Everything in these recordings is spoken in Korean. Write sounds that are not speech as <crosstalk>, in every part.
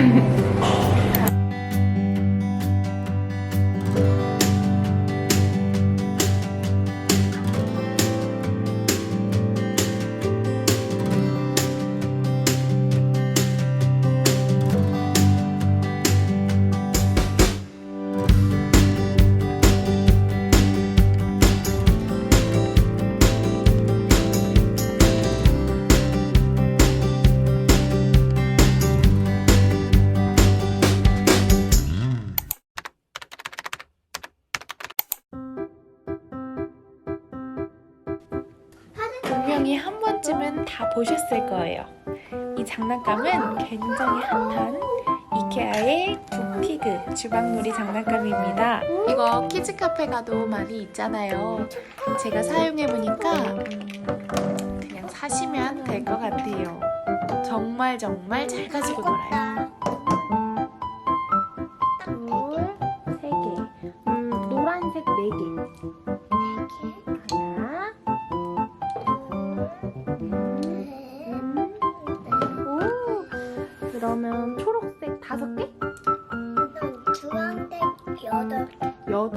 Mm-hmm. <laughs> 분명히 한 번쯤은 다 보셨을 거예요. 이 장난감은 굉장히 핫한 이케아의 굿피그 주방놀이 장난감입니다. 이거 키즈 카페 가도 많이 있잖아요. 제가 사용해 보니까 음, 그냥 사시면 될 것 같아요. 정말 정말 잘 가지고 놀아요. 둘, 세 개. 음, 노란색 네 개. 하나, 그러면 초록색 다섯 개? 주황색 여덟 개. 여.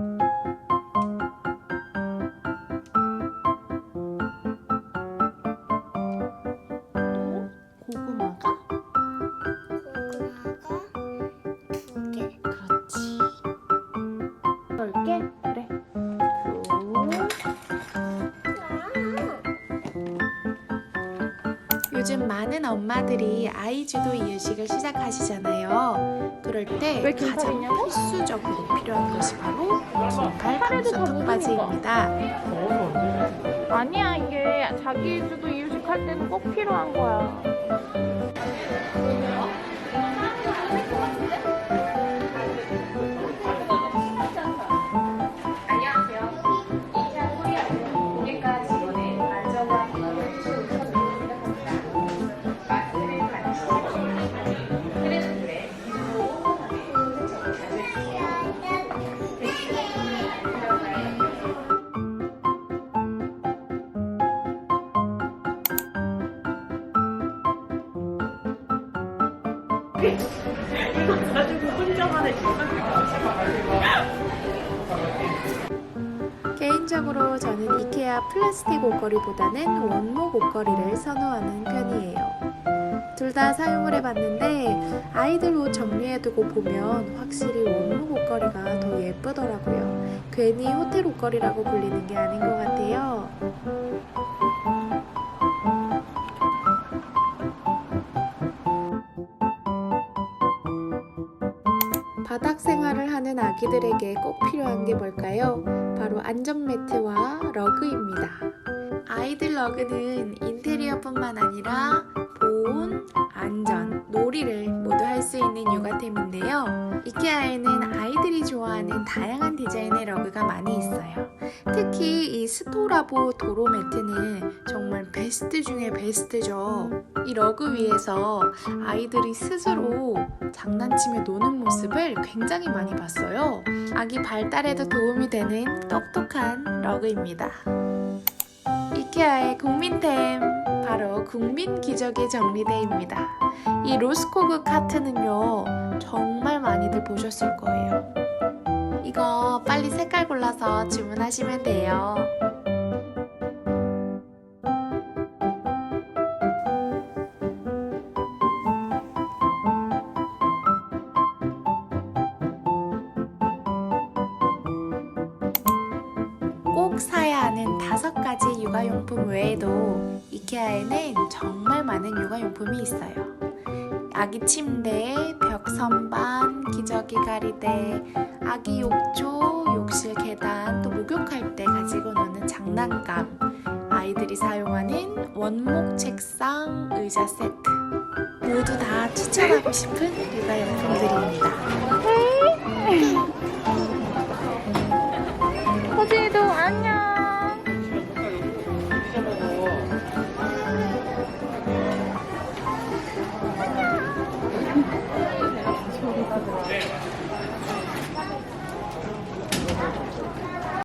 고구마가 고구마가 두 개. 그렇지. 열 개? 많은 엄마들이 아이 주도 이유식을 시작하시잖아요. 그럴 때왜 가장? 필수적으로 필요한 것이 바로 김갈 카레도 다 방수턱바지입니다. 아니야 이게 자기 주도 이유식 할 때는 꼭 필요한 거야. <laughs> 개인적으로 저는 이케아 플라스틱 옷걸이보다는 원목 옷걸이를 선호하는 편이에요. 둘 다 사용을 해봤는데 아이들 옷 정리해두고 보면 확실히 원목 옷걸이가 더 예쁘더라고요. 괜히 호텔 옷걸이라고 불리는 게 아닌 것 같아요. 바닥 생활을 하는 아기들에게 꼭 필요한 게 뭘까요? 바로 안전 매트와 러그입니다. 아이들 러그는 인테리어뿐만 아니라 보온, 안전, 놀이를 모두 할 수 있는 육아템인데요. 이케아에는 아이들이 좋아하는 다양한 디자인의 러그가 많이 있어요. 특히 이 스토라보 도로 매트는 정말 베스트 중에 베스트죠. 이 러그 위에서 아이들이 스스로 장난치며 노는 모습을 굉장히 많이 봤어요. 아기 발달에도 도움이 되는 똑똑한 러그입니다. 이케아의 국민템 바로 국민 기적의 정리대입니다. 이 로스코그 카트는요 정말 많이들 보셨을 거예요. 이거 빨리 색깔 골라서 주문하시면 돼요. 꼭 사야 하는 다섯 가지 육아용품 외에도 이케아에는 정말 많은 육아용품이 있어요. 아기 침대, 벽 선반, 기저귀 가리대, 아기 욕조, 욕실 계단, 또 목욕할 때 가지고 노는 장난감, 아이들이 사용하는 원목 책상, 의자 세트. 모두 다 추천하고 싶은 육아용품들입니다.